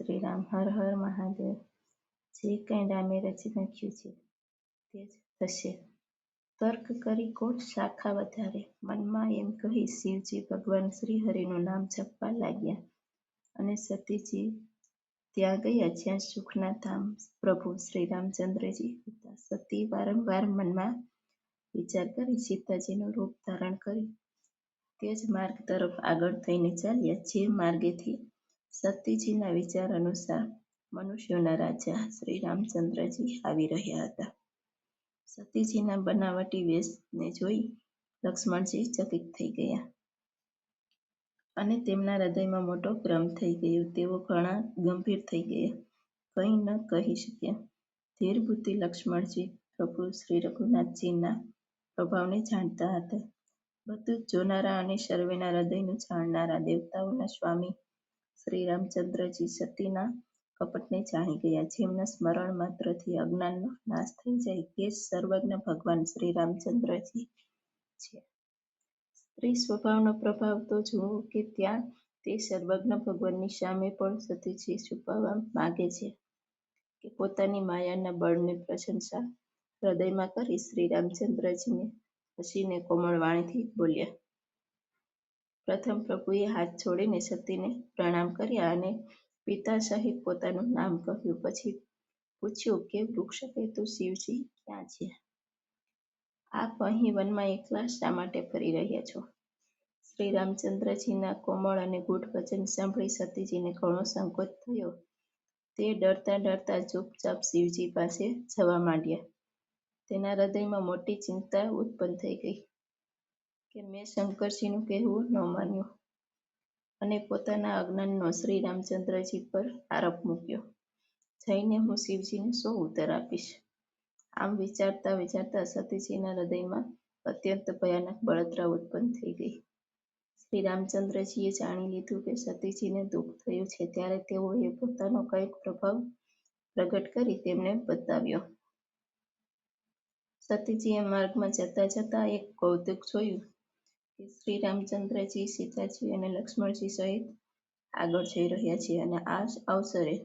શ્રી રામ હર હર મહાદેવ. જે કંઈ રામે રચી નાખ્યું છે, તે જ થશે. તર્ક કરી કોટ શાખા વધારે. મનમાં એમ કહી શિવજી ભગવાન શ્રી હરિનું નામ જપવા લાગ્યા અને સતીજી ત્યાં ગયા જ્યાં સુખના ધામ પ્રભુ શ્રી રામચંદ્રજી હતા. સતી વારંવાર મનમાં વિચાર કરી સીતાજીનું રૂપ ધારણ કરી તે જ માર્ગ તરફ આગળ થઈને ચાલ્યા. જે માર્ગેથી સતીજીના વિચાર અનુસાર મનુષ્યોના રાજા શ્રી રામચંદ્રજી આવી રહ્યા હતા. સતીજીના બનાવટી વેશને જોઈ લક્ષ્મણજી ચકિત થઈ ગયા અને તેમના હૃદયમાં મોટો ભ્રમ થઈ ગયો. તેઓ ઘણા ગંભીર થઈ ગયા. કંઈ ન કહી શક્યા. ધીર બુદ્ધિ લક્ષ્મણજી પ્રભુ શ્રી રઘુનાથજીના પ્રભાવને જાણતા હતા. બધું જોનારા અને સર્વેના હૃદયનું જાણનારા દેવતાઓના સ્વામી શ્રી રામચંદ્રજી સતીના કપટને જાણી ગયા. જેમના સ્મરણ માત્રથી અજ્ઞાનનો નાશ થઈ જાય તે સર્વજ્ઞ ભગવાન શ્રી રામચંદ્રજી છે. સ્ત્રી સ્વભાવનો પ્રભાવ તો જુઓ કે ત્યાં તે સર્વજ્ઞ ભગવાનની સામે પણ સતીજી છુપાવવા માગે છે કે પોતાની માયાના બળને પ્રશંસા હૃદયમાં કરી શ્રી રામચંદ્રજીને હસીને કોમળ વાણીથી બોલ્યા પ્રથમ પ્રભુએ હાથ છોડીને સતીને પ્રણામ કર્યા અને પિતા સહિત પોતાનું નામ કહ્યું. પછી પૂછ્યું કે, વૃક્ષ વૃક્ષકેતુ શિવજી ક્યાં છે? આપ અહીં વનમાં એકલા શા માટે ફરી રહ્યા છો? શ્રી રામચંદ્રજીના કોમળ અને ગુઢ વચન સાંભળી સતીજીને ઘણો સંકોચ થયો. તે ડરતા ડરતા ચૂપચાપ શિવજી પાસે જવા માંડ્યા. તેના હૃદયમાં મોટી ચિંતા ઉત્પન્ન થઈ ગઈ. કે મેં શંકરજીનું કહેવું ન માન્યું અને પોતાના અજ્ઞાનનો શ્રી રામચંદ્રજી પર આરોપ મૂક્યો. જઈને હું શિવજીને શું ઉત્તર આપીશ? આમ વિચારતા વિચારતા સતીજીના હૃદયમાં અત્યંત ભયાનક બળતરા ઉત્પન્ન થઈ ગઈ. શ્રી રામચંદ્રજીએ જાણી લીધું કે સતીજીને દુઃખ થયું છે ત્યારે તેઓએ પોતાનો કંઈક પ્રભાવ પ્રગટ કરી તેમને બતાવ્યો. સતીજીએ માર્ગમાં જતા જતા એક કૌતુક જોયું. શ્રી રામચંદ્રજી સીતાજી અને લક્ષ્મણજી સહિત આગળ જઈ રહ્યા છે અને આ અવસરે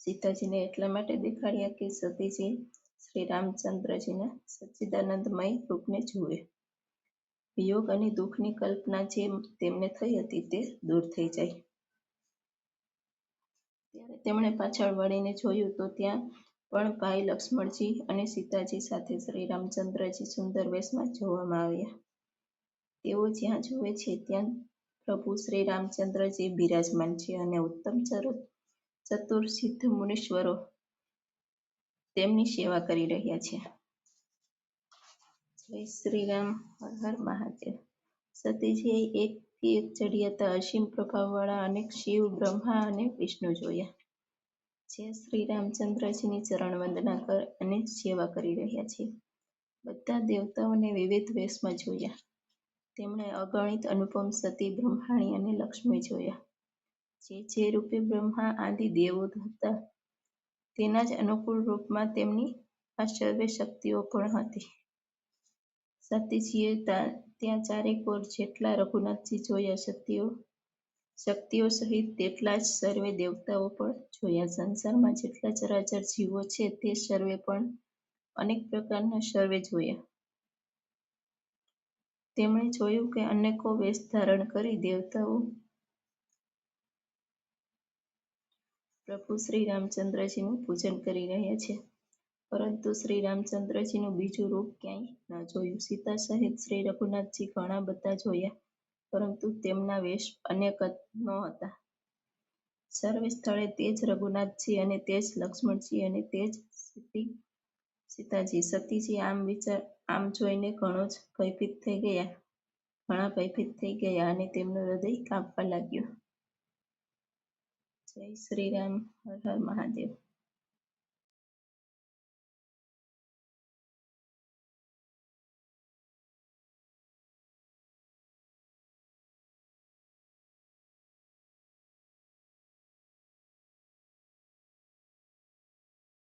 સીતાજીને એટલા માટે દેખાડ્યા કે સતીજી શ્રી રામચંદ્રજીના સચ્ચિદાનંદમય રૂપને જુએ. વિયોગ અને દુઃખની કલ્પના જે તેમને થઈ હતી તે દૂર થઈ જાય. ત્યારે તેમણે પાછળ વળીને જોયું તો ત્યાં પણ ભાઈ લક્ષ્મણજી અને સીતાજી સાથે શ્રી રામચંદ્રજી સુંદર વેશમાં જોવામાં આવ્યા. તેઓ જ્યાં જુએ છે ત્યાં પ્રભુ શ્રી રામચંદ્રજી બિરાજમાન છે અને ઉત્તમ ચતુર સિદ્ધ મુનીશ્વરો તેમની સેવા કરી રહ્યા છે. જય શ્રી રામ, હર હર મહાદેવ. સતીજીએ એકથી એક ચડિયાતા અસીમ પ્રભાવવાળા અનેક શિવ, બ્રહ્મા અને વિષ્ણુ જોયા. જે શ્રી રામચંદ્રજીની ચરણ વંદના કર અને સેવા કરી રહ્યા છે. બધા દેવતાઓને વિવિધ વેશમાં જોયા. તેમણે અગણિત અનુપમ સતી, બ્રહ્માણી અને લક્ષ્મી જોયા. જે જે રૂપે બ્રહ્મા આદિ દેવો હતા, તેના જ અનુકૂળ રૂપમાં તેમની આ સર્વે શક્તિઓ પણ હતી. સતીજીએ ત્યાં ચારે કોર જેટલા રઘુનાથજી જોયા શક્તિઓ શક્તિઓ સહિત તેટલા જ સર્વે દેવતાઓ પણ જોયા. સંસારમાં જેટલા ચરાચર જીવો છે, તે સર્વે પણ અનેક પ્રકારના સર્વે જોયા. તેમણે જોયું કે અનેકો વેશ ધારણ કરી દેવતાઓ પ્રભુ શ્રી રામચંદ્રજીનું પૂજન કરી રહ્યા છે. પરંતુ શ્રી રામચંદ્રજીનું બીજું રૂપ ક્યાંય ન જોયું. સીતા સહિત શ્રી રઘુનાથજી ઘણા બધા જોયા, પરંતુ તેમના વેશ અનેક ન હતા સર્વે સ્થળે તે જ રઘુનાથજી અને તે જ લક્ષ્મણજી અને તે જ સીતાજી, સતીજી આમ વિચાર, આમ જોઈને ઘણો જ ભયભીત થઈ ગયા. ઘણા ભયભીત થઈ ગયા અને તેમનું હૃદય કાંપવા લાગ્યું. જય શ્રી રામ, હર હર મહાદેવ.